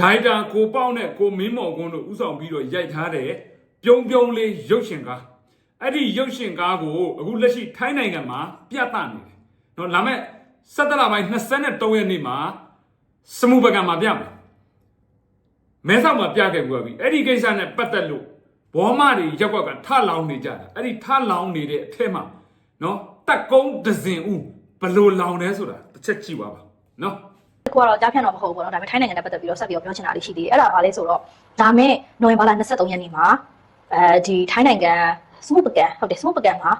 ဒိုင်တာကိုပေါက်နဲ့ကိုမင်းမော်ကွန်းတို့ဥဆောင်ပြီးတော့ရိုက်ထားတဲ့ပြုံးပြုံးလေးရုပ်ရှင်ကားအဲ့ဒီရုပ်ရှင်ကားကိုအခုလက်ရှိထိုင်းနိုင်ငံမှာပြသနေတယ်နော်လာမဲ့17လပိုင်း23ရက်နေ့မှာစမှုပကံမှာပြမယ်မဲဆောက်မှာပြခဲ့ဘူးပြီအဲ့ဒီကိစ္စနဲ့ပတ်သက်လို့ဘောမတွေရက်ကွက်ကထလောင်းနေကြတာအဲ့ဒီထလောင်းနေတဲ့အထက်မှာနော်တက်ကုန်းဒဇင်ဦးဘလို့လောင်လဲဆိုတာတစ်ချက်ကြည့်ပါပါနော် ခုကတော့ကြားဖြတ်တော့မဟုတ်ဘူးပေါ့နော်ဒါပေမဲ့ထိုင်းနိုင်ငံနဲ့ပတ်သက်ပြီးတော့ဆက်ပြီးတော့ပြောချင်တာလေးရှိသေးတယ်အဲ့ဒါဘာလဲဆိုတော့ဒါမဲ့နိုဝင်ဘာလ23ရက်နေ့မှာအဲဒီထိုင်းနိုင်ငံစမုပကန်ဟုတ်တယ်စမုပကန်မှာ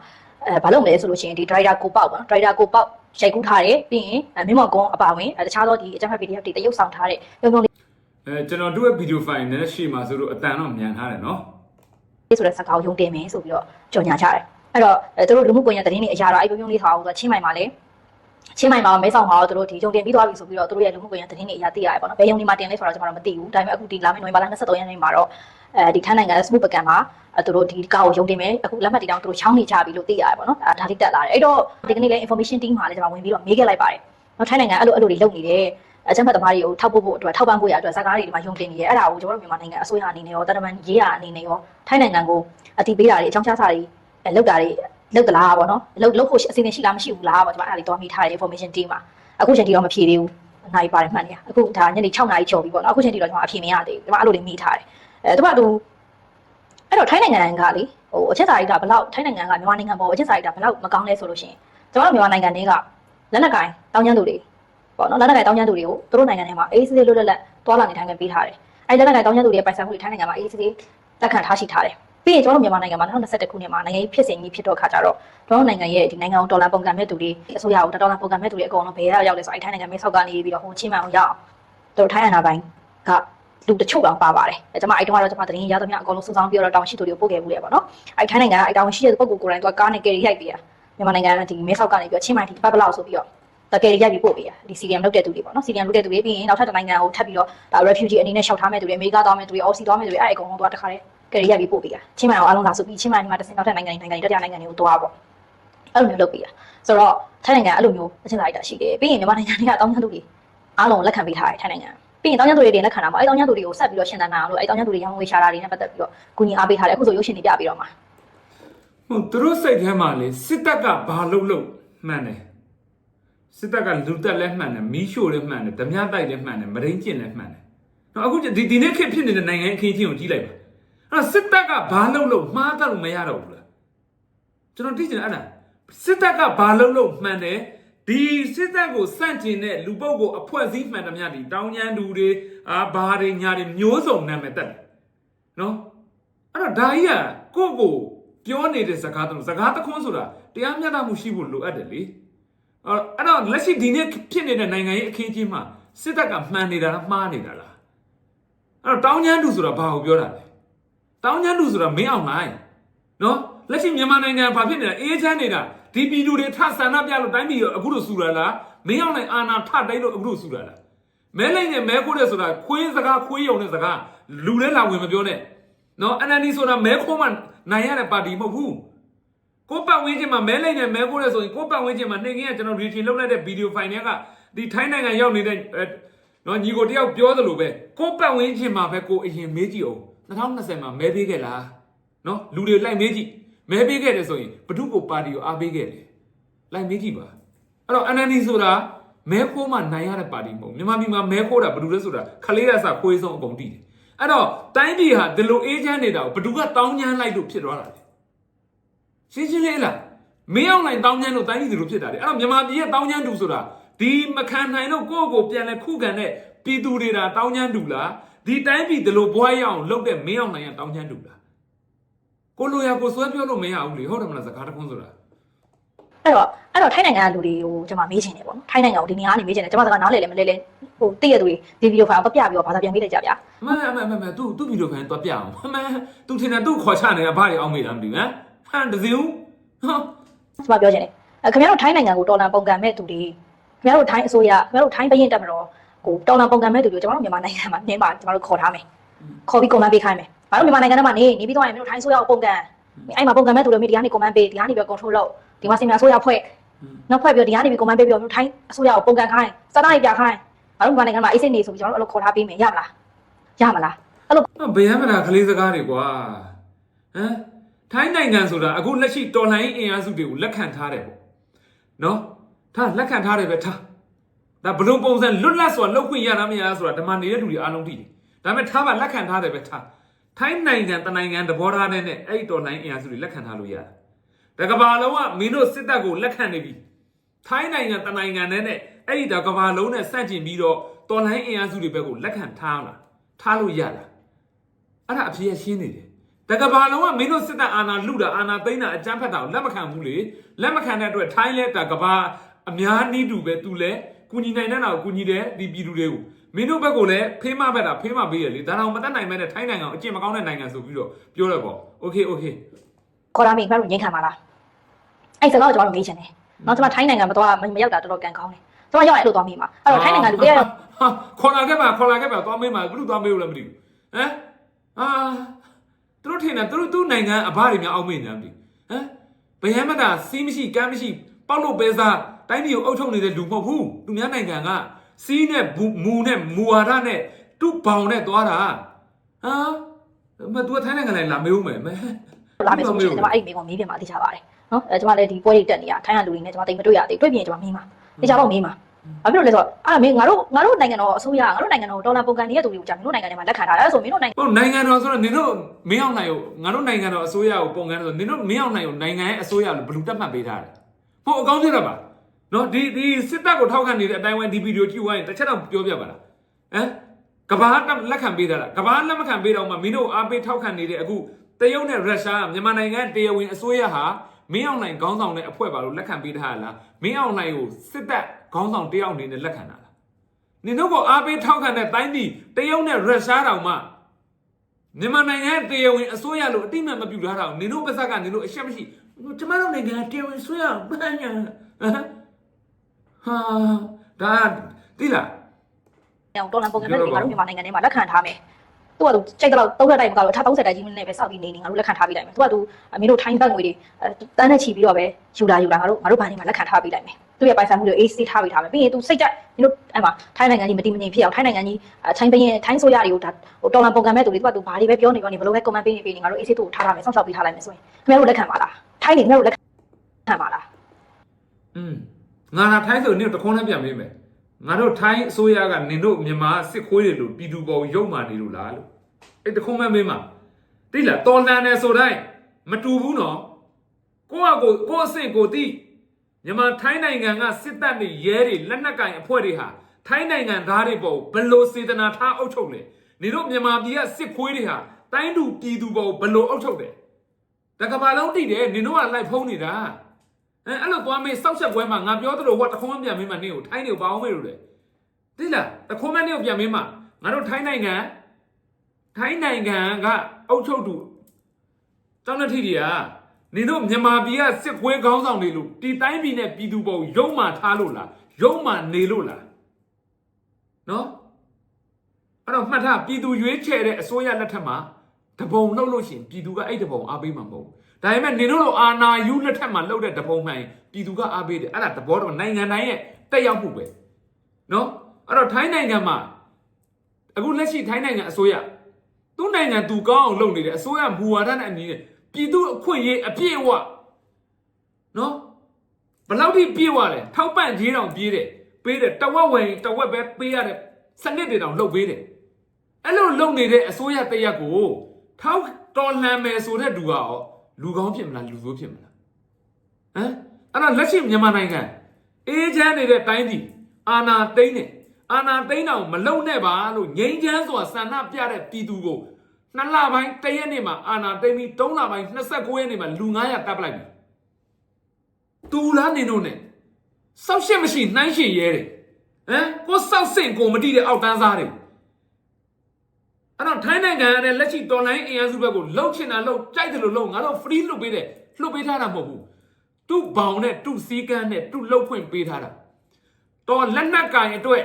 အဲဘာလုပ်မလဲဆိုလို့ရှိရင်ဒီ driver ကိုပေါက်ပေါ့နော် driver ကိုပေါက်ရိုက်ကူးထားတယ်ပြီးရင်မင်းမော်ကုန်းအပါဝင်တခြားသောဒီအကြမ်းဖက် PDF တွေတရုပ်ဆောင်ထားတဲ့ပြုံးပြုံးလေးအဲကျွန်တော်တို့ရဲ့ဗီဒီယိုဖိုင်နဲ့ရှေ့မှာဆိုတော့အတန်တော့မြန်ထားတယ်နော်ဆိုတဲ့စကားကိုယုံတင်မယ်ဆိုပြီးတော့ကြော်ညာကြတယ်အဲ့တော့အဲသူတို့လူမှုကွန်ရက်သတင်းတွေအရာတော့အဲ့ပြုံးပြုံးလေးထားအောင်ဆိုတော့ချင်းမိုင်မှာလည်း ချင်းမိုင်မှာမဲဆောင်မှာတော့သူတို့ဒီယုံတင်ပြီးသွားပြီဆိုပြီးတော့သူတို့ရဲ့လူမှုကွန်ရက်သတင်းတွေအရာသိရတယ်ပေါ့နော်ဘယ်ယုံဒီမှာတင်လဲဆိုတော့ကျွန်တော်တို့မသိဘူးဒါပေမဲ့အခုဒီလာမယ့်နိုဝင်ဘာလ23ရက်နေ့မှာတော့အဲဒီထိုင်းနိုင်ငံစမှုပကံမှာအဲသူတို့ဒီကားကိုယုံတင်မယ်အခုလက်မှတ်တီတောင်းသူတို့ချောင်းနေကြပြီလို့သိရတယ်ပေါ့နော်ဒါဒါလေးတက်လာတယ်အဲ့တော့ဒီကနေ့လည်း information team မှာလည်းကျွန်တော်ဝင်ပြီးတော့မေးခဲ့လိုက်ပါတယ်နော်ထိုင်းနိုင်ငံအဲ့လိုအဲ့လိုတွေလုပ်နေတယ်အကြမ်းဖက်သမားတွေကိုထောက်ပို့ဖို့အတွက်ထောက်ပံ့ဖို့ရအတွက်စကားတွေဒီမှာယုံတင်နေတယ်အဲ့ဒါကိုကျွန်တော်တို့မြန်မာနိုင်ငံအစိုးရအနေနဲ့ရောတရမန်ရေးရအနေနဲ့ရောထိုင်းနိုင်ငံကိုအတိပေးတာတွေအကြောင်းကြားစာတွေအဲလောက်တာတွေ လောက်တလားပေါ့နော်လောက်လောက်ဖို့အစီအစဉ်ရှိလားမရှိဘူးလားပေါ့ကျွန်မအဲ့ဒါလေးတွားမိထားတဲ့ information team မှာအခုချိန်ထိတော့မဖြေသေးဘူးနိုင်ပါတယ်မှန်တယ်အခုဒါညနေ6နာရီကျော်ပြီပေါ့နော်အခုချိန်ထိတော့ကျွန်မအဖြေမရသေးဘူးကျွန်မအဲ့လိုလေးမိထားတယ်အဲသူကသူအဲ့တော့ထိုင်းနိုင်ငံကလေဟိုအချက်စာရိတ်ကဘလောက်ထိုင်းနိုင်ငံကမြန်မာနိုင်ငံပေါ်အချက်စာရိတ်ကဘလောက်မကောင်းလဲဆိုလို့ရှိရင်ကျွန်တော်တို့မြန်မာနိုင်ငံတွေကလက်နက်ကင်တောင်းကျမ်းသူတွေပေါ့နော်လက်နက်ကင်တောင်းကျမ်းသူတွေကိုသူတို့နိုင်ငံထဲမှာအေးစစ်စစ်လွတ်လပ်လပ်တွာလာနေထိုင်ခွင့်ပေးထားတယ်အဲ့လက်နက်ကင်တောင်းကျမ်းသူတွေရဲ့ပိုင်ဆိုင်မှုတွေထိုင်းနိုင်ငံမှာအေးစစ်စစ်လက်ခံထားရှိထားတယ် ပြီးရင်ကျွန်တော်တို့မြန်မာနိုင်ငံမှာ2021ခုနှစ်မှာနိုင်ငံရေးဖြစ်စဉ်ကြီးဖြစ်တော့ခါကြတော့ကျွန်တော်တို့နိုင်ငံရဲ့ဒီနိုင်ငံကိုဒေါ်လာပုံကံမဲ့သူတွေအစိုးရကိုဒေါ်လာပုံကံမဲ့သူတွေအကုန်လုံးဘယ်ရောက်လဲဆိုအဲ့ထိုင်းနိုင်ငံမဲဆောက်ကနေပြီးတော့ဟိုချင်းမှန်အောင်ရောက်တို့ထိုင်းအနာပိုင်းကလူတချို့တော့ပါပါတယ်အဲကျွန်မအဲ့တုန်းကတော့ကျွန်မသတင်းရသမျှအကုန်လုံးစုဆောင်းပြီးတော့တောင်းရှိသူတွေကိုပို့ခဲ့ဘူးလေပေါ့နော်အဲ့ထိုင်းနိုင်ငံကအဲ့တောင်းရှိတဲ့ပုဂ္ဂိုလ်ကိုယ်တိုင်သူကကားနဲ့ကယ်ရီရိုက်ပေးတာမြန်မာနိုင်ငံကဒီမဲဆောက်ကနေပြီးတော့ချင်းမှန်ဒီပတ်ပလောက်ဆိုပြီးတော့တကယ်ရိုက်ပြီးပို့ပေးတာဒီ CDM လုပ်တဲ့သူတွေပေါ့နော် CDM လုပ်တဲ့သူတွေပြီးရင်နောက်ထပ်တစ်နိုင်ငံကိုထပ်ပြီးတော့ဒါ refugee အနေနဲ့ရှောက်ထားမဲ့သူတွေအမေရိကသွားမဲ့သူတွေ OC သွားမဲ့သူတွေအဲ့အကုန်လုံးသွားတခါတည်း ကယ်ရီရိုက်ပြီးပို့ပေးတာချင်းမှန်အောင်အားလုံးလာဆိုပြီးချင်းမှန်ဒီမှာတစ်စင်နောက်ထပ်နိုင်ငံတွေနိုင်ငံတွေတတိယနိုင်ငံတွေကိုသွားပေါ့အဲ့လိုမျိုးလုပ်ပေးတာဆိုတော့ထိုင်းနိုင်ငံအဲ့လိုမျိုးအချင်းလာလိုက်တာရှိတယ်ပြီးရင်မြန်မာနိုင်ငံတွေကတောင်းချမ်းသူတွေအားလုံးလက်ခံပေးထားတယ်ထိုင်းနိုင်ငံပြီးရင်တောင်းချမ်းသူတွေတင်လက်ခံတာမှာအဲ့တောင်းချမ်းသူတွေကိုဆက်ပြီးတော့ရှင်းတန်းနိုင်အောင်လို့အဲ့တောင်းချမ်းသူတွေရောင်းဝေးရှာတာတွေနဲ့ပတ်သက်ပြီးတော့ကူညီအားပေးထားတယ်အခုဆိုရုပ်ရှင်တွေပြပြီးတော့မှာဟုတ်သူတို့စိတ်ထဲမှာလေစစ်တပ်ကဘာလုပ်လို့မှန်တယ်စစ်တပ်ကလူတက်လည်းမှန်တယ်မီးရှို့လည်းမှန်တယ်ဓမြတိုက်လည်းမှန်တယ်မရင်းကျင်လည်းမှန်တယ်နော်အခုဒီဒီနေ့ခေတ်ဖြစ်နေတဲ့နိုင်ငံအခင်းချင်းကိုကြည့်လိုက်ပါ အဲ့စစ်တပ်ကဘာလုပ်လို့မှားတယ်လို့မရတော့ဘူးလားကျွန်တော်သိချင်တယ်အဲ့ဒါစစ်တပ်ကဘာလုပ်လို့မှန်တယ်ဒီစစ်တပ်ကိုစန့်ကျင်တဲ့လူပုဂ္ဂိုလ်အဖွဲ့အစည်းမှန်သမျှဒီတောင်းကျမ်းသူတွေအာဘာတွေညာတွေမျိုးစုံနာမည်တက်တယ်နော်အဲ့တော့ဒါကြီးကကိုယ့်ကိုပြောနေတဲ့စကားတော့စကားတခွန်းဆိုတာတရားမျှတမှုရှိဖို့လိုအပ်တယ်လေအဲ့အဲ့တော့လက်ရှိဒီနေ့ဖြစ်နေတဲ့နိုင်ငံရေးအခင်းအကျင်းမှာစစ်တပ်ကမှန်နေတာလားမှားနေတာလားအဲ့တော့တောင်းကျမ်းသူဆိုတာဘာကိုပြောတာလဲ တောင်းကျမ်းသူဆိုတာမင်းအောင်လိုက်နော်လက်ရှိမြန်မာနိုင်ငံဘာဖြစ်နေတာအေးချမ်းနေတာဒီပြည်သူတွေထဆန္ဒပြလို့တိုင်းပြည်အခုလိုဆူရလားမင်းအောင်လိုက်အာနာထတိုင်းလို့အခုလိုဆူရလားမဲလိုက်နဲ့မဲခိုးတဲ့ဆိုတာခွေးစကားခွေးယုံတဲ့စကားလူလဲလာဝင်မပြောနဲ့နော်အန်အန်ဒီဆိုတာမဲခိုးမှနိုင်ရတဲ့ပါတီမဟုတ်ဘူးကိုပတ်ဝင်းချင်းမှာမဲလိုက်နဲ့မဲခိုးတဲ့ဆိုရင်ကိုပတ်ဝင်းချင်းမှာနှိမ်ငင်းကကျွန်တော်ရီချီလောက်လိုက်တဲ့ဗီဒီယိုဖိုင်တွေကဒီထိုင်းနိုင်ငံရောက်နေတဲ့နော်ညီကိုတယောက်ပြောသလိုပဲကိုပတ်ဝင်းချင်းမှာပဲကိုအရင်မေးကြည့်အောင် 2020မှာမဲပေးခဲ့လားနော်လူတွေလိုက်မေးကြည့်မဲပေးခဲ့တယ်ဆိုရင်ဘ ᱹ ကိုပါတီကိုအားပေးခဲ့တယ်လိုက်မေးကြည့်ပါအဲ့တော့ NND ဆိုတာမဲခိုးမှနိုင်ရတဲ့ပါတီမဟုတ်မြန်မာပြည်မှာမဲခိုးတာဘယ်သူလဲဆိုတာခလေးရစခွေးဆုံးအကုန်တည်တယ်အဲ့တော့တိုင်းပြည်ဟာဒီလိုအေးချမ်းနေတာကိုဘယ်သူကတောင်းချမ်းလိုက်လို့ဖြစ်သွားတာလဲရှင်းရှင်းလေးလားမင်းအောင်နိုင်တောင်းချမ်းလို့တိုင်းပြည်ဒီလိုဖြစ်တာလေအဲ့တော့မြန်မာပြည်ရဲ့တောင်းချမ်းတူဆိုတာဒီမခံနိုင်လို့ကိုယ့်ကိုယ်ပြန်လဲခုခံတဲ့ပြည်သူတွေတာတောင်းချမ်းတူလား ဒီတိုင်းပြည်ဒီလိုဘွားရအောင်လုပ်တဲ့မင်းအောင်နိုင်ကတောင်းချမ်းတူလားကိုလိုရကိုစွဲပြောလို့မရဘူးလေဟုတ်တယ်မလားစကားတစ်ခွန်းဆိုတာအဲ့တော့အဲ့တော့ထိုင်းနိုင်ငံကလူတွေကိုကျွန်မမေးချင်တယ်ပေါ့နော်ထိုင်းနိုင်ငံကိုဒီနေရာကနေမေးချင်တယ်ကျွန်မစကားနားလည်လည်းမလဲလဲဟိုတည့်ရသူတွေဒီဗီဒီယိုဖိုင်ကိုပြပြီးတော့ဘာသာပြန်ပေးလိုက်ကြဗျာအမန်အမန်အမန်အမန်သူသူ့ဗီဒီယိုဖိုင်တော့ပြအောင်အမန်သူထင်တယ်သူ့ခေါ်ချနေတာဘာတွေအောင်မေးတာမသိဘူးဟမ်ဟန်တစင်းဦးဟောကျွန်မပြောချင်တယ်အဲခင်ဗျားတို့ထိုင်းနိုင်ငံကိုတော်လန်ပုံကံမဲ့သူတွေခင်ဗျားတို့ထိုင်းအစိုးရခင်ဗျားတို့ထိုင်းဘရင်တက်မတော် ကိုတော်လန်ပုံကံမဲ့သူတွေကိုကျွန်တော်တို့မြန်မာနိုင်ငံမှာနင်းပါကျွန်တော်တို့ခေါ်ထားမယ်ခေါ်ပြီးကွန်မန့်ပေးခိုင်းမယ်ဘာလို့မြန်မာနိုင်ငံထဲမှာနေနေပြီးတော့ရင်တို့ထိုင်းအစိုးရကိုပုံကံအဲ့မှာပုံကံမဲ့သူတွေမိဒီကနေကွန်မန့်ပေးဒီကနေပြီး control လုပ်ဒီမှာစင်မြအစိုးရဖွဲ့နောက်ဖွဲ့ပြီးဒီကနေပြီးကွန်မန့်ပေးပြီးတော့ထိုင်းအစိုးရကိုပုံကံခိုင်းစတားတွေပြခိုင်းဘာလို့မြန်မာနိုင်ငံမှာအေးစိတ်နေဆိုပြီးကျွန်တော်တို့အဲ့လိုခေါ်ထားပေးမယ်ရမလားရမလားအဲ့လိုဘယ်ရမလားကလေးစကားတွေကွာဟမ်ထိုင်းနိုင်ငံဆိုတာအခုလက်ရှိတော်လှန်ရေးအင်အားစုတွေကိုလက်ခံထားတယ်ပေါ့နော်ထားလက်ခံထားတယ်ပဲထား ဒါဘလို့ပုံစံလွတ်လပ်စွာလောက်ခွင့်ရတာမရတာဆိုတာဓမ္မနေတဲ့လူတွေအားလုံးသိတယ်ဒါပေမဲ့ထားပါလက်ခံထားတယ်ပဲထားထိုင်းနိုင်ငံတနိုင်ငံသဘောထားနဲ့နဲ့အဲ့ဒီတော်လှန်ရေးအင်အားစုတွေလက်ခံထားလို့ရတယ်ဒါကဘာလုံးကမင်းတို့စစ်တပ်ကိုလက်ခံနေပြီထိုင်းနိုင်ငံတနိုင်ငံနဲ့နဲ့အဲ့ဒီဒါကဘာလုံးနဲ့စန့်ကျင်ပြီးတော့တော်လှန်ရေးအင်အားစုတွေဘက်ကိုလက်ခံထားလားထားလို့ရလားအဲ့ဒါအဖြစ်ရရှင်းနေတယ်တကဘာလုံးကမင်းတို့စစ်တပ်အာဏာလုတာအာဏာသိမ်းတာအကြမ်းဖက်တာကိုလက်မခံဘူးလေလက်မခံတဲ့အတွက်ထိုင်းလဲတကဘာအများနည်းတူပဲသူလဲ ကုညီနိုင်တဲ့တာကိုကုညီတယ်ဒီပြည်သူတွေကိုမင်းတို့ဘက်ကလည်းဖေးမဘက်တာဖေးမပေးရလေဒါတော့မတတ်နိုင်မဲ့တဲ့ထိုင်းနိုင်ငံကိုအကျင့်မကောင်းတဲ့နိုင်ငံဆိုပြီးတော့ပြောရပေါ့โอเคโอเค ခေါ်တာမိခင်တို့ငင်းခံပါလားအဲ့စကားကိုကျွန်တော်တို့မေးချင်တယ်နော်ကျွန်မထိုင်းနိုင်ငံမသွားမရောက်တာတော်တော်ကံကောင်းတယ်ကျွန်မရောက်ရင်အဲ့လိုသွားမိမှာအဲ့တော့ထိုင်းနိုင်ငံလူတွေကတော့ ဟာခေါ်လာခဲ့ပါခေါ်လာခဲ့ပါသွားမေးမှာဘယ်လိုသွားမေးလို့လဲမသိဘူးဟမ်အာသူတို့ထင်တယ်သူတို့သူ့နိုင်ငံအဘတွေများအောက်မေ့နေတယ်မသိဘူးဟမ်ဘယ်ဟမှတာစီးမရှိကမ်းမရှိပေါက်လို့ပဲစား တိုင်းပြည်ကိုအုပ်ချုပ်နေတဲ့လူမဟုတ်ဘူးသူများနိုင်ငံကစီးနဲ့မူနဲ့မူဝါဒနဲ့သူ့ဘောင်နဲ့သွားတာဟာမသူကထိုင်းနိုင်ငံလိုက်လာမေးဦးမယ်မဲလာမယ်ဆိုရင်ကျွန်မအဲ့ဒီမိကုံမေးပြမှာသိချပါတယ်နော်အဲကျွန်မလည်းဒီပွဲတွေတက်နေတာထိုင်းကလူတွေနဲ့ကျွန်မတိတ်မတွေ့ရသေးတွေ့ပြင်ကျွန်မမေးမှာသိချတော့မေးမှာဘာဖြစ်လို့လဲဆိုတော့အဲ့မင်းငါတို့ငါတို့နိုင်ငံတော်အစိုးရငါတို့နိုင်ငံတော်ဒေါ်လာပုံကန်နေတဲ့သူတွေကိုကြာမင်းတို့နိုင်ငံထဲမှာလက်ခံထားတယ်အဲ့ဆိုမင်းတို့နိုင်ငံဟုတ်နိုင်ငံတော်ဆိုတော့နင်တို့မင်းအောင်နိုင်ကိုငါတို့နိုင်ငံတော်အစိုးရကိုပုံကန်းဆိုနင်တို့မင်းအောင်နိုင်ကိုနိုင်ငံရဲ့အစိုးရလို့ဘယ်လိုတတ်မှတ်ပေးထားတယ်။ဟုတ်အကောင်းကြီးတော့ပါ။ နော်ဒီဒီစစ်တပ်ကိုထောက်ခံနေတဲ့အတိုင်းဝိုင်းဒီဗီဒီယိုကြည့်ဝိုင်းတစ်ချက်တော့ပြောပြပါလား။ဟမ်ကဘာတက်လက်ခံပေးတာလားကဘာလက်မခံပေးတော့မှမင်းတို့အားပေးထောက်ခံနေတဲ့အခုတရုတ်နဲ့ရုရှားမြန်မာနိုင်ငံတရားဝင်အစိုးရဟာမင်းအောင်နိုင်ခေါင်းဆောင်တဲ့အဖွဲ့ပါလို့လက်ခံပေးထားရလားမင်းအောင်နိုင်ကိုစစ်တပ်ခေါင်းဆောင်တယောက်အနေနဲ့လက်ခံတာလားနင်တို့ကအားပေးထောက်ခံတဲ့တိုင်းပြည်တရုတ်နဲ့ရုရှားတောင်မှမြန်မာနိုင်ငံတရားဝင်အစိုးရလို့အတိမတ်မပြုထားတာကိုနင်တို့ပါဇက်ကနင်တို့အရှက်မရှိကျမတို့နိုင်ငံတရားဝင်အစိုးရဘာညာ ဟမ်ဟာဒါတိလားဒေါ်လာပုံကန်တဲ့သူတွေငါတို့မြန်မာနိုင်ငံထဲမှာလက်ခံထားမယ်သူကသူစိတ်တော့30တိုက်မကတော့ထား30တိုက်ကြီးနဲ့ပဲစောက်ပြီးနေနေငါတို့လက်ခံထားပေးလိုက်မယ်သူကသူမင်းတို့ထိုင်းဘက်ငွေတွေတန်းနဲ့ချီပြီးတော့ပဲယူလာယူလာငါတို့ငါတို့ဘာနေမှာလက်ခံထားပေးလိုက်မယ်သူရဲ့ပိုင်ဆိုင်မှုတွေ AC ထားပေးထားမယ်ပြီးရင်သူစိတ်ကြမင်းတို့အဲ့မှာထိုင်းနိုင်ငံကြီးမတည်မငြိမ်ဖြစ်အောင်ထိုင်းနိုင်ငံကြီးထိုင်းပရင်ထိုင်းဆိုရတွေကိုဒါဟိုဒေါ်လာပုံကန်မဲ့သူတွေသူကသူဘာတွေပဲပြောနေပြောနေဘလို့ပဲ comment ပေးနေပေးနေငါတို့ AC တို့ထားထားမယ်စောင့်ရှောက်ပေးထားလိုက်မယ်ဆိုရင်ခင်ဗျားတို့လက်ခံပါလားထိုင်းနေခင်ဗျားတို့လက်ခံပါလားอืม ငါလာထိုင်းဆိုနင်တို့တခွန်းနဲ့ပြန်ပေးမယ်ငါတို့ထိုင်းအစိုးရကနင်တို့မြန်မာစစ်ခွေးတွေလို့ပြည်သူပေါ်ရုံမာနေလို့လားလို့အဲ့တခွန်းမဲ့မေးမှာတိလားတော်လန်တယ်ဆိုတိုင်းမတူဘူးနော်ကိုကကိုကိုအဆင့်ကိုတိမြန်မာထိုင်းနိုင်ငံကစစ်တပ်တွေရဲတွေလက်နက်ကင်အဖွဲ့တွေဟာထိုင်းနိုင်ငံသားတွေပေါ်ဘယ်လို့စေတနာထားအုပ်ချုပ်လဲနေတို့မြန်မာပြည်ကစစ်ခွေးတွေဟာတိုင်းသူပြည်သူပေါ်ဘယ်လို့အုပ်ချုပ်တယ်တကဘာလုံးတိတယ်နင်တို့ကလိုက်ဖုံးနေတာ အဲအဲ့လိုသွားမေးစောက်ချက်ပွဲမှာငါပြောသလိုဟိုတခုံးမပြန်မေးမှနင့်ကိုထိုင်းနေကိုဘာအောင်မေးလို့လဲသိလားတခုံးမနင့်ကိုပြန်မေးမှငါတို့ထိုင်းနိုင်ငံထိုင်းနိုင်ငံကအုပ်ချုပ်သူတောင်းတထီတွေကနင်တို့မြန်မာပြည်ကစစ်ခွေးခေါင်းဆောင်တွေလို့ဒီတိုင်းပြည်နဲ့ပြည်သူပေါ်ရုံမှထားလို့လားရုံမှနေလို့လားနော်အဲ့တော့မှတ်ထားပြည်သူရွေးချယ်တဲ့အစိုးရလက်ထက်မှာတပုံနှုတ်လို့ရှရင်ပြည်သူကအဲ့တပုံအားပေးမှာမဟုတ်ဘူး ဒါပေမဲ့နင်တို့လိုအာနာယူလက်ထက်မှာလှုပ်တဲ့တပုံမှန်ပြည်သူကအားပေးတယ်အဲ့ဒါတဘောတော့နိုင်ငံတိုင်းရဲ့တက်ရောက်မှုပဲနော်အဲ့တော့ထိုင်းနိုင်ငံမှာအခုလက်ရှိထိုင်းနိုင်ငံအစိုးရသူ့နိုင်ငံသူကောင်းအောင်လုပ်နေတယ်အစိုးရမူဝါဒနဲ့အညီနဲ့ပြည်သူအခွင့်အရေးအပြည့်အဝနော်ဘယ်လောက်ထိပြေးသွားလဲထောက်ပံ့ကြီးတောင်ပြေးတယ်ပေးတယ်တဝက်ဝင်တဝက်ပဲပေးရတဲ့စနစ်တွေတောင်လှုပ်ပေးတယ်အဲ့လိုလုပ်နေတဲ့အစိုးရတရက်ကိုထောက်တော်လှန်မယ်ဆိုတဲ့သူကရော လူကောင်းဖြစ်မလားလူဆိုးဖြစ်မလားဟမ်အဲ့တော့လက်ရှိမြန်မာနိုင်ငံအေးချမ်းနေတဲ့တိုင်းပြည်အာနာသိမ့်နေအာနာသိမ့်တော့မလုံနဲ့ပါလို့ငြိမ်းချမ်းစွာဆန္ဒပြတဲ့ပြည်သူကိုနှစ်လပိုင်းတရက်နေ့မှာအာနာသိမ့်ပြီးသုံးလပိုင်း29ရက်နေ့မှာလူ900တပ်ပလိုက်ပြီတူလားနေတို့နဲ့စောက်ရှက်မရှိနှိုင်းရှင်ရဲတယ်ဟမ်ကိုစောက်စင်ကိုမတိတဲ့အောက်တန်းစားတွေ အဲ့တော့ထိုင်းနိုင်ငံကလည်းလက်ရှိတော်လိုင်းအင်အားစုဘက်ကိုလှုပ်ချင်တာလှုပ်ကြိုက်တယ်လို့လှုပ်ငါတို့ free လှုပ်ပေးတယ်လှုပ်ပေးထားတာမဟုတ်ဘူးသူ့ဘောင်နဲ့သူ့စည်းကမ်းနဲ့သူ့လှုပ်ခွင့်ပေးထားတာတော်လက်နက်ကင်အတွက်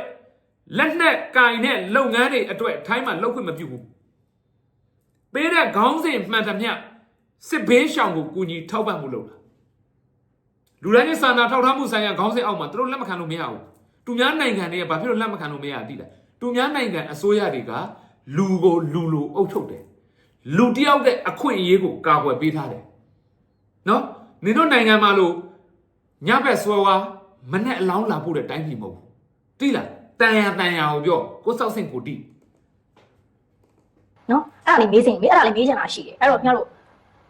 လက်နက်ကင်နဲ့လုပ်ငန်းတွေအတွက်ထိုင်းမှာလှုပ်ခွင့်မပြုဘူးပေးတဲ့ခေါင်းစဉ်မှန်သမျှစစ်ဘေးရှောင်ကိုကူညီထောက်ပံ့မှုလုပ်တာလူတိုင်းရဲ့စာနာထောက်ထားမှုဆိုင်ရာခေါင်းစဉ်အောက်မှာသူတို့လက်မခံလို့မရဘူးသူများနိုင်ငံတွေကဘာဖြစ်လို့လက်မခံလို့မရသိလားသူများနိုင်ငံအစိုးရတွေက လူကိုလူလူအုပ်ချုပ်တယ်လူတစ်ယောက်ရဲ့အခွင့်အရေးကိုကာကွယ်ပေးထားတယ်နော်နင်တို့နိုင်ငံမှာလို့ညဘက်ဆွဲဝါမနဲ့အလောင်းလာဖို့တဲ့တိုင်းပြည်မဟုတ်ဘူးတိလားတန်ရတန်ရကိုပြောကိုစောက်စင်ကိုတိနော်အဲ့ဒါလေးမေးစင်မေးအဲ့ဒါလေးမေးချင်တာရှိတယ်အဲ့တော့ခင်ဗျားတို့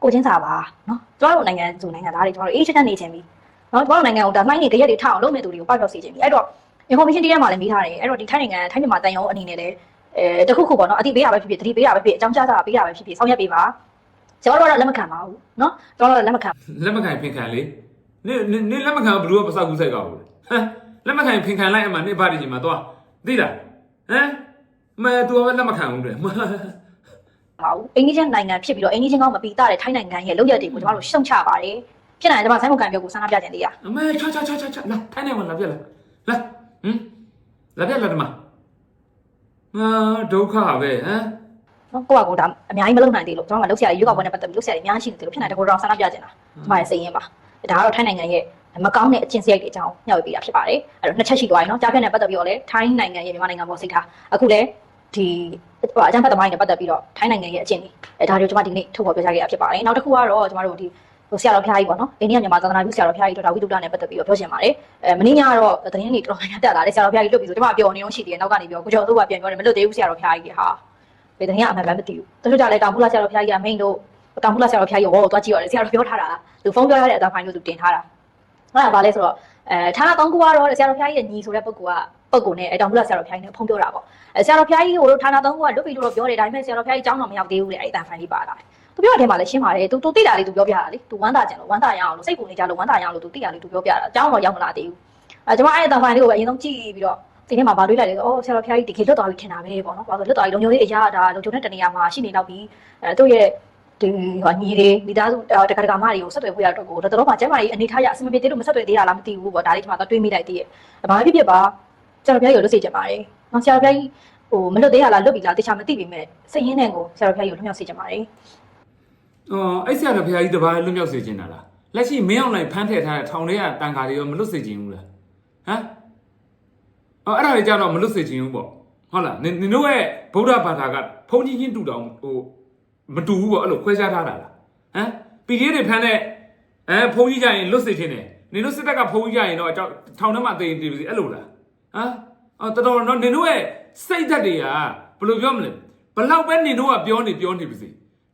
ကိုချင်းစာပါနော်ကျမတို့နိုင်ငံစုနိုင်ငံသားတွေကျမတို့အေးချမ်းချမ်းနေချင်ပြီနော်ကျမတို့နိုင်ငံကိုဒါမှိုင်းနေတရက်တွေထအောင်လုပ်နေသူတွေကိုပောက်ပြောက်စေချင်ပြီအဲ့တော့ information တရက်မှလည်းမေးထားတယ်အဲ့တော့ဒီထိုင်းနိုင်ငံထိုင်းမြန်မာတန်ရုံအနေနဲ့လည်း အဲတခုခုပေါ့နော်အတိပေးရပဲဖြစ်ဖြစ်တတိပေးရပဲဖြစ်ဖြစ်အကြောင်းကြားတာပေးရပဲဖြစ်ဖြစ်ဆောင်ရွက်ပေးပါကျမတို့ကတော့လက်မခံပါဘူးနော်ကျမတို့လည်းလက်မခံလက်မခံဖင်ခံလေနင်နင်နင်လက်မခံဘလူးကပစောက်ကူးဆိုင်ကောက်ဘူးဟမ်လက်မခံဖင်ခံလိုက်အမှနေဘာဒီကြီးမှာသွားသိလားဟမ်မဲသူကလက်မခံဘူးတဲ့ပါဘူးအိန္ဒိယနိုင်ငံဖြစ်ပြီးတော့အိန္ဒိယကောင်းမပီတာတဲ့ထိုင်းနိုင်ငံရဲ့လုပ်ရက်တွေကိုကျမတို့ရှုံချပါတယ်ဖြစ်နိုင်တယ်ကျမဆိုင်းမကန်ပြောကိုဆန္ဒပြကြတယ်လေအမေချာချာချာချာချာလာထိုင်းနေမှာလာပြက်လာလာဟမ်လာပြက်လာဒီမှာ အာဒုက္ခပဲဟမ်နော်ကိုကကိုဒါအများကြီးမလုပ်နိုင်သေးလို့ကျွန်တော်ကလုပ်ဆရာကြီးရွေးကောက်ပွဲနဲ့ပတ်သက်ပြီးလုပ်ဆရာကြီးအများကြီးရှိနေတယ်လို့ဖြစ်နိုင်တယ်ကိုတော့ဆန္ဒပြကြတာကျမရဲ့စိတ်ရင်းပါဒါကတော့ထိုင်းနိုင်ငံရဲ့မကောင်းတဲ့အကျင့်စရိုက်တွေအကြောင်းညှောက်ပေးတာဖြစ်ပါတယ်အဲ့တော့နှစ်ချက်ရှိသွားပြီနော်ကြားဖြတ်နဲ့ပတ်သက်ပြီးတော့လည်းထိုင်းနိုင်ငံရဲ့မြန်မာနိုင်ငံပေါ်စိတ်ထားအခုလည်းဒီဟိုအကြမ်းဖက်သမားတွေနဲ့ပတ်သက်ပြီးတော့ထိုင်းနိုင်ငံရဲ့အကျင့်တွေအဲဒါတွေကိုကျွန်မဒီနေ့ထုတ်ဖော်ပြောကြားခဲ့တာဖြစ်ပါတယ်နောက်တစ်ခုကတော့ကျွန်တော်တို့ဒီ ဟိုဆရာတော်ဖျားကြီးပေါ့နော်အိန္ဒိယမြန်မာသာသနာပြုဆရာတော်ဖျားကြီးတို့ဒါဝိတုဒ္ဒနဲ့ပတ်သက်ပြီးတော့ပြောချင်ပါတယ်အဲမင်းညကတော့သတင်းတွေတော်တော်များများတက်လာတယ်ဆရာတော်ဖျားကြီးလွတ်ပြီးဆိုကျွန်မပြောနေအောင်ရှိတယ်နောက်ကနေပြောကိုကျော်သူကပြန်ပြောတယ်မလွတ်သေးဘူးဆရာတော်ဖျားကြီးဟာဘယ်တည်းကအမှန်မှန်မသိဘူးတချို့ကြလဲတောင်ဖူလာဆရာတော်ဖျားကြီးကမိန်တို့တောင်ဖူလာဆရာတော်ဖျားကြီးကိုသွားကြည့်ရတယ်ဆရာတော်ပြောထားတာသူဖုန်းပြောရတဲ့အတန်းဖိုင်လို့သူတင်ထားတာအဲ့ဒါဘာလဲဆိုတော့အဲဌာနသုံးခုကတော့ဆရာတော်ဖျားကြီးရဲ့ညီဆိုတဲ့ပုဂ္ဂိုလ်ကပုဂ္ဂိုလ်နဲ့တောင်ဖူလာဆရာတော်ဖျားကြီးနဲ့ဖုန်းပြောတာပေါ့အဲဆရာတော်ဖျားကြီးကိုဌာနသုံးခုကလွတ်ပြီလို့တော့ပြောတယ်ဒါပေမဲ့ဆရာတော်ဖျားကြီးကျောင်းတော်မရောက်သေးဘူးလေအဲ့ဒီအတန်းဖိုင်လေးပါလာတယ် သူပြောတဲ့မှာလည်းရှင်းပါတယ်သူသူသိတာလေးသူပြောပြတာလေသူဝမ်းသာကြတယ်လို့ဝမ်းသာရအောင်လို့စိတ်ကိုနေကြလို့ဝမ်းသာရအောင်လို့သူသိတာလေးသူပြောပြတာအကျောင်းတော်ရောက်မလာသေးဘူးအဲကျွန်မအဲ့ဒီအတန်းဖိုင်လေးကိုပဲအရင်ဆုံးကြည့်ပြီးတော့ဒီထဲမှာဗာတွေးလိုက်လေအော်ဆရာတော်ဖျားကြီးတကယ်လွတ်သွားပြီထင်တာပဲပေါ့နော်။ဘာလို့လွတ်သွားပြီလုံခြုံရေးအရာဒါလုံခြုံတဲ့တနေရာမှာရှိနေတော့ပြီးအဲတို့ရဲ့ဒီဟာညီတွေမိသားစုတက္ကရာမတွေကိုဆက်သွယ်ဖို့ရတော့ကိုတော်တော်မှကျမ်းမာရေးအနေထားရအဆင်မပြေသေးလို့မဆက်သွယ်သေးတာလားမသိဘူးပေါ့ဒါလေးဒီမှာတော့တွေးမိလိုက်သေးရဲ့။ဘာဖြစ်ဖြစ်ပါဆရာတော်ဖျားကြီးကိုလွတ်စေချင်ပါတယ်။နော်ဆရာတော်ဖျားကြီးဟိုမလွတ်သေးရလားလွတ်ပြီလားတခြားမသိပေမဲ့စိတ်ရင်းနဲ့ကိုဆရာတော်ဖျားကြီးကိုလွတ်မြောက်စေချင်ပါတယ်။ အော်အဲ့ဆရာတော်ဘုရားကြီးတပါးလွတ်မြောက်စေချင်တာလားလက်ရှိမင်းအောင်လိုက်ဖမ်းထည့်ထားတဲ့ထောင်ထဲကတန်ခါတွေရောမလွတ်စေချင်ဘူးလားဟမ်အော်အဲ့ဒါတွေကြတော့မလွတ်စေချင်ဘူးပေါ့ဟုတ်လားနင်နင်တို့ရဲ့ဗုဒ္ဓဘာသာကဘုန်းကြီးချင်းတူတောင်ဟိုမတူဘူးပေါ့အဲ့လိုခွဲခြားထားတာလားဟမ်ပီဒီတွေဖမ်းတဲ့အဲဘုန်းကြီးကြရင်လွတ်စေချင်တယ်နင်တို့စစ်တပ်ကဘုန်းကြီးကြရင်တော့အကြောက်ထောင်ထဲမှာတည်တည်ပြီအဲ့လိုလားဟမ်အော်တော်တော်နော်နင်တို့ရဲ့စိတ်ဓာတ်တွေကဘယ်လိုပြောမလဲဘလောက်ပဲနင်တို့ကပြောနေပြောနေပါစေ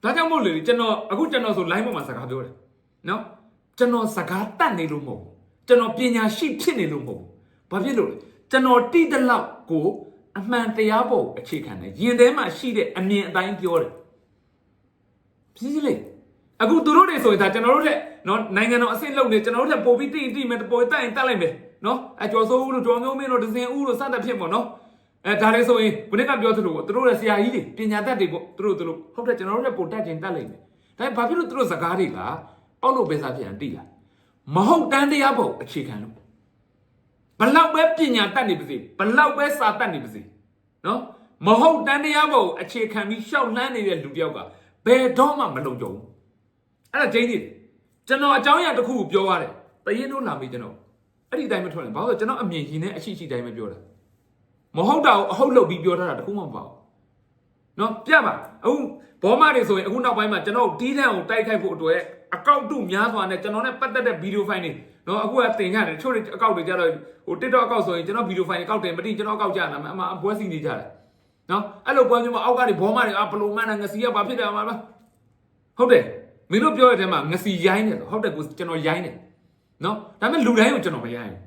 ဒါကြောင့်မို့လေကျွန်တော်အခုကျွန်တော်ဆို line ပေါ်မှာစကားပြောတယ်နော်ကျွန်တော်စကားတတ်နေလို့မဟုတ်ဘူးကျွန်တော်ပညာရှိဖြစ်နေလို့မဟုတ်ဘူးဘာဖြစ်လို့လဲကျွန်တော်တိတလောက်ကိုအမှန်တရားပေါ်အခြေခံတယ်ယင်ထဲမှာရှိတဲ့အမြင်အတိုင်းပြောတယ်ဖြစ်စီလေအခုသူတို့တွေဆိုရင်ဒါကျွန်တော်တို့တဲ့နော်နိုင်ငံတော်အဆင့်လုပ်နေကျွန်တော်တို့တဲ့ပို့ပြီးတိတိမဲ့ပို့တိုက်ရင်တက်လိုက်မယ်နော်အကျော်စိုးဦးလို့ကျော်မျိုးမင်းတို့ဒဇင်ဦးလို့စတဲ့ဖြစ်ပေါ့နော် အဲဒါလေးဆိုရင်ဘုနေ့ကပြောသလိုသူတို့ရဲ့ဆရာကြီးတွေပညာတတ်တွေပေါ့သူတို့သူတို့ဟုတ်တယ်ကျွန်တော်တို့တဲ့ပို့တက်ခြင်းတက်လိုက်မယ်ဒါဘာဖြစ်လို့သူတို့စကားတွေကပေါက်လို့ပဲစားဖြစ်အောင်တိလားမဟုတ်တန်းတရားပေါ့အခြေခံလို့ဘလောက်ပဲပညာတတ်နေပါစေဘလောက်ပဲစာတတ်နေပါစေနော်မဟုတ်တန်းတရားပေါ့အခြေခံပြီးရှောက်လှမ်းနေတဲ့လူတယောက်ကဘယ်တော့မှမလုံခြုံဘူးအဲ့ဒါဂျိန်းနေတယ်ကျွန်တော်အကြောင်းအရာတစ်ခုကိုပြောရတယ်တရင်တို့လာပြီကျွန်တော်အဲ့ဒီအတိုင်းမထွက်နဲ့ဘာလို့လဲကျွန်တော်အမြင်ရှင်နဲ့အရှိရှိတိုင်းပဲပြောတာ မဟုတ်တာကိုအဟုတ်လုပ်ပြီးပြောထားတာတခုမှမပါဘူးနော်ပြပါအခုဘောမတွေဆိုရင်အခုနောက်ပိုင်းမှာကျွန်တော်တီးတန်းကိုတိုက်ခိုက်ဖို့အတွက်အကောက်တုများစွာနဲ့ကျွန်တော်နဲ့ပတ်သက်တဲ့ဗီဒီယိုဖိုင်တွေနော်အခုကတင်ကြတယ်ချို့တွေအကောက်တွေကြတော့ဟို TikTok အကောက်ဆိုရင်ကျွန်တော်ဗီဒီယိုဖိုင်တွေကောက်တယ်မသိကျွန်တော်အကောက်ကြတာအမှအပွဲစီနေကြတယ်နော်အဲ့လိုပွဲမျိုးမှာအောက်ကနေဘောမတွေအဘလိုမှန်းနဲ့ငစီကဘာဖြစ်တယ်မှာဟုတ်တယ်မင်းတို့ပြောတဲ့ထဲမှာငစီရိုင်းတယ်ဆိုဟုတ်တယ်ကိုကျွန်တော်ရိုင်းတယ်နော်ဒါပေမဲ့လူတိုင်းကိုကျွန်တော်မရိုင်းဘူး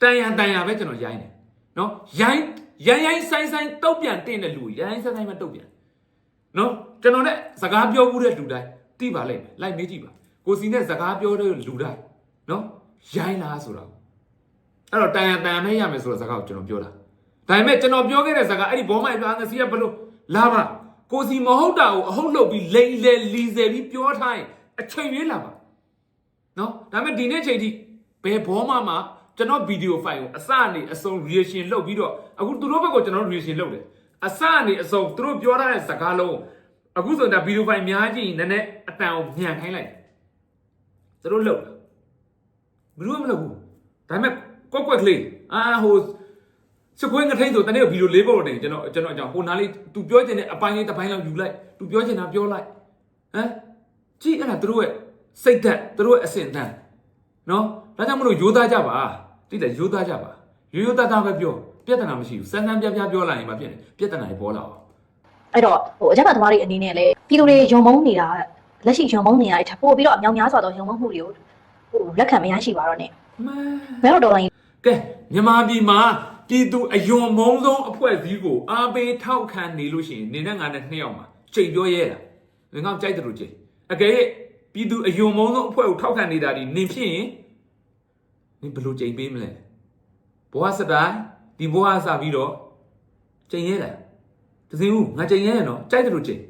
တန်ရန်တန်ရန်ပဲကျွန်တော်ရိုင်းတယ်နော်ရိုင်း ရိုင်းရိုင်းဆိုင်ဆိုင်တုတ်ပြန်တင်းတဲ့လူရိုင်းဆိုင်ဆိုင်မှတုတ်ပြန်နော်ကျွန်တော်နဲ့စကားပြောမှုတဲ့လူတိုင်းတိပါလိမ့်မယ်လိုက်မေးကြည့်ပါကိုစီနဲ့စကားပြောတဲ့လူတိုင်းနော်ရိုင်းလားဆိုတော့အဲ့တော့တန်ရန်တန်ရန်မဲရမယ်ဆိုတော့စကားကိုကျွန်တော်ပြောတာဒါပေမဲ့ကျွန်တော်ပြောခဲ့တဲ့စကားအဲ့ဒီဘောမိုင်ပြောငစီကဘလို့လာပါကိုစီမဟုတ်တာကိုအဟုတ်လုပ်ပြီးလိန်လေလီဆယ်ပြီးပြောထားရင်အချိန်ရွေးလာပါနော်ဒါပေမဲ့ဒီနေ့ချိန်ထိဘယ်ဘောမှမှ ကျွန်တော်ဗီဒီယိုဖိုင်ကိုအစအနေအဆုံး reaction လုပ်ပြီးတော့အခုသူတို့ဘက်ကကျွန်တော် reaction လုပ်တယ်အစအနေအဆုံးသူတို့ပြောထားတဲ့စကားလုံးအခုဆိုရင်ဒါဗီဒီယိုဖိုင်များကြီးနည်းနည်းအတန်ကိုညံခိုင်းလိုက်သူတို့လုပ်တာဘယ်လိုမှမလုပ်ဘူးဒါပေမဲ့ကွက်ကွက်ကလေးအာဟိုစကွင်းငထိန်ဆိုတနေ့ကဗီဒီယိုလေးပေါ်တင်ကျွန်တော်ကျွန်တော်အကြောင်းဟိုနားလေး तू ပြောချင်တဲ့အပိုင်းလေးတစ်ပိုင်းလောက်ယူလိုက် तू ပြောချင်တာပြောလိုက်ဟမ်ကြည့်အဲ့ဒါသူတို့ရဲ့စိတ်ဓာတ်သူတို့ရဲ့အစင်တန်း နော်ဒါကြောင့်မလို့ယူသားကြပါတိတယ်ယူသားကြပါရိုးရိုးသားသားပဲပြောပြဿနာမရှိဘူးစမ်းစမ်းပြပြပြောလိုက်ရင်မဖြစ်နဲ့ပြဿနာတွေပေါ်လာအောင်အဲ့တော့ဟိုအကြမ်းဖက်သမားတွေအနေနဲ့လည်းပြည်သူတွေယုံမုန်းနေတာလက်ရှိယုံမုန်းနေရတဲ့ထပ်ပို့ပြီးတော့အများများစွာသောယုံမုန်းမှုတွေကိုဟိုလက်ခံမရရှိပါတော့နဲ့မှန်ဘယ်တော့တော်လိုင်းကဲမြန်မာပြည်မှာပြည်သူအယွန်မုံဆုံးအဖွဲ့အစည်းကိုအားပေးထောက်ခံနေလို့ရှိရင်နေနဲ့ငါနဲ့နှစ်ယောက်မှာချိန်ပြောရဲတာငါ့ကိုကြိုက်တယ်လို့ချိန်အကယ်၍ ပြည်သူအယွန်မုံဆုံးအဖွဲ့ကိုထောက်ခံနေတာဒီနေဖြစ်ရင်နင်ဘယ်လိုချိန်ပေးမလဲဘဝစတိုင်းဒီဘဝစပြီးတော့ချိန်ရဲလားတစင်ဦးငါချိန်ရဲရနော်ကြိုက်တယ်လို့ချိန်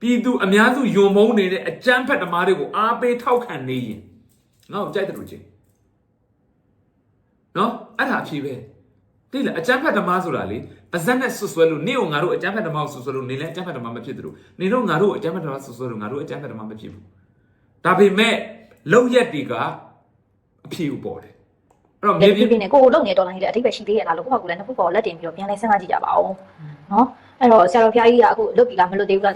ပြည်သူအများစုယွန်မုံနေတဲ့အကြမ်းဖက်သမားတွေကိုအားပေးထောက်ခံနေရင်ငါ့ကိုကြိုက်တယ်လို့ချိန်နော်အဲ့ဒါအဖြေပဲတိလားအကျန်းဖတ်ဓမ္မဆိုတာလေပါဇက်နဲ့ဆွဆွဲလို့နေကိုငါတို့အကျန်းဖတ်ဓမ္မကိုဆွဆွဲလို့နေလဲအကျန်းဖတ်ဓမ္မမဖြစ်သလိုနေတော့ငါတို့အကျန်းဖတ်ဓမ္မဆွဆွဲလို့ငါတို့အကျန်းဖတ်ဓမ္မမဖြစ်ဘူး ဒါပေမဲ့လောက်ရက်တွေကအဖြေကိုပေါ်တယ်အဲ့တော့မြေပြည်ပြင်ပြည်နဲ့ကိုကိုလုံနေတော်လိုင်းလည်းအထိပ္ပယ်ရှိသေးရဲ့လားလို့ကိုယ့်ဘာကိုလည်းနှစ်ခုပေါ်လက်တင်ပြီးတော့ပြန်လဲစဉ်းစားကြည့်ကြပါဦးနော်အဲ့တော့ဆရာတော်ဖျားကြီးကအခုလွတ်ပြီလားမလွတ်သေးဘူးလား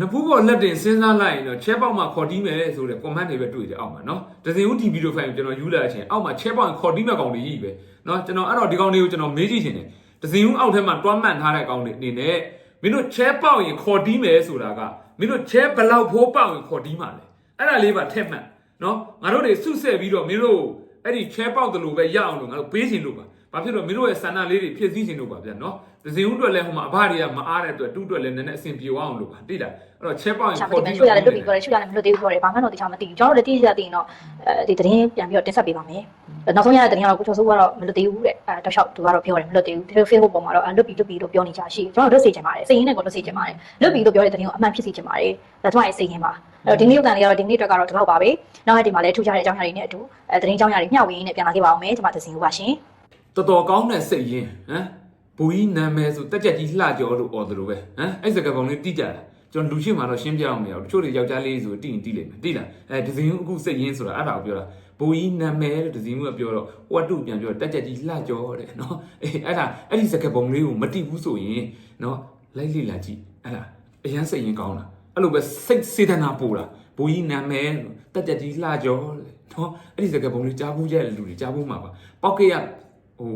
နဖူးပေါ်လက်တင်စဉ်းစားလိုက်ရင်တော့ check box မှာခေါ်တီးမယ်ဆိုတဲ့ comment တွေပဲတွေ့တယ်အောက်မှာနော်ဒဇင်ဦးဒီဗီဒီယိုဖိုင်ကိုကျွန်တော်ယူလာတဲ့အချိန်အောက်မှာ check box ခေါ်တီးမဲ့ကောင်တွေကြီးပဲနော်ကျွန်တော်အဲ့တော့ဒီကောင်တွေကိုကျွန်တော်မေးကြည့်ချင်တယ်ဒဇင်ဦးအောက်ထဲမှာတွမ်းမှန်ထားတဲ့ကောင်တွေအနေနဲ့မင်းတို့ check box ရင်ခေါ်တီးမယ်ဆိုတာကမင်းတို့ check ဘလောက်ဖိုးပေါက်ရင်ခေါ်တီးမှာလဲ အဲ့ဒါလေးပါထက်မှန်နော်ငါတို့တွေစုဆက်ပြီးတော့မင်းတို့အဲ့ဒီ check box တလို့ပဲရအောင်လို့ငါတို့ပေးချင်လို့ပါဘာဖြစ်လို့မင်းတို့ရဲ့ဆန္ဒလေးတွေဖြည့်ဆည်းချင်လို့ပါဗျာနော်ဒဇင်ဦးအတွက်လည်းဟိုမှာအဘတွေကမအားတဲ့အတွက်တူအတွက်လည်းနည်းနည်းအဆင်ပြေအောင်လို့ပါတိလားအဲ့တော့ check box ရင်ရှာမခေါ်သိတီးဘူးချွတ်ရတယ်လွတ်ပြီပြောတယ်ချွတ်ရတယ်မလွတ်သေးဘူးပြောတယ်ဘာမှတော့တရားမသိဘူးကျွန်တော်တို့လည်းတိကျသိရင်တော့အဲဒီသတင်းပြန်ပြီးတော့တင်ဆက်ပေးပါမယ်နောက်ဆုံးရတဲ့သတင်းကတော့ကိုကျော်စိုးကတော့မလွတ်သေးဘူးတဲ့အဲတောက်လျှောက်သူကတော့ပြောတယ်မလွတ်သေးဘူးဒီ Facebook ပေါ်မှာတော့လွတ်ပြီလွတ်ပြီလို့ပြောနေကြရှိကျွန်တော်တို့သိချင်ပါတယ်စိတ်ရင်းနဲ့ကိုလွတ်သိချင်ပါတယ်လွတ်ပြီလို့ပြောတဲ့သတင်းကိုအမှန်ဖြစ်စေချင်ပါတယ်ဒါကျွန်မရဲ့စိတ်ရင်းပါ အဲ့တော့ဒီနေ့ရုပ်သံလေးကတော့ဒီနေ့အတွက်ကတော့ဒီလောက်ပါပဲနောက်ရက်ဒီမှာလည်းထူးခြားတဲ့အကြောင်းအရာတွေနဲ့အတူအဲသတင်းအကြောင်းအရာတွေမျှဝေရင်းနဲ့ပြန်လာခဲ့ပါအောင်မယ်ကျွန်မသစင်ဦးပါရှင်တော်တော်ကောင်းတဲ့စိတ်ရင်းဟမ်ဘူကြီးနာမည်ဆိုတက်ကြက်ကြီးလှကြောလို့អော်တယ်လို့ပဲဟမ်အဲ့စကားပုံလေးတိကြတာကျွန်တော်လူရှိမှတော့ရှင်းပြအောင်မရဘူးတချို့တွေယောက်ျားလေးဆိုတိရင်တိလိမ့်မယ်တိလားအဲဒဇင်အခုစိတ်ရင်းဆိုတာအဲ့ဒါကိုပြောတာဘူကြီးနာမည်လို့ဒဇင်ကပြောတော့ဟိုကတုပြန်ပြောတက်ကြက်ကြီးလှကြောတဲ့နော်အေးအဲ့ဒါအဲ့ဒီစကားပုံလေးကိုမတိဘူးဆိုရင်နော်လိုက်လေ့လာကြည့်အဲ့ဒါအရန်စိတ်ရင်းကောင်းတာ အဲ့လိုပဲစိတ်စေတနာပူတာဘူကြီးနာမည်လို့တက်ကြက်ကြီးလှကြောတဲ့နော်အဲ့ဒီစကားပုံလေးကြားဘူးရဲ့လူတွေကြားဘူးမှာပါပောက်ကရဟို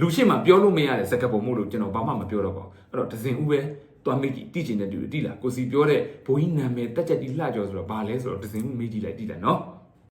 လူရှိမှပြောလို့မရတဲ့စကားပုံမို့လို့ကျွန်တော်ဘာမှမပြောတော့ပါဘူးအဲ့တော့ဒဇင်ဦးပဲတွားမိကြည့်တိကျင်တဲ့တူတိလားကိုစီပြောတဲ့ဘိုးကြီးနာမည်တက်ချက်ကြီးလှကြော်ဆိုတော့ဘာလဲဆိုတော့ဒဇင်ဦးမေးကြည့်လိုက်တိလားနော်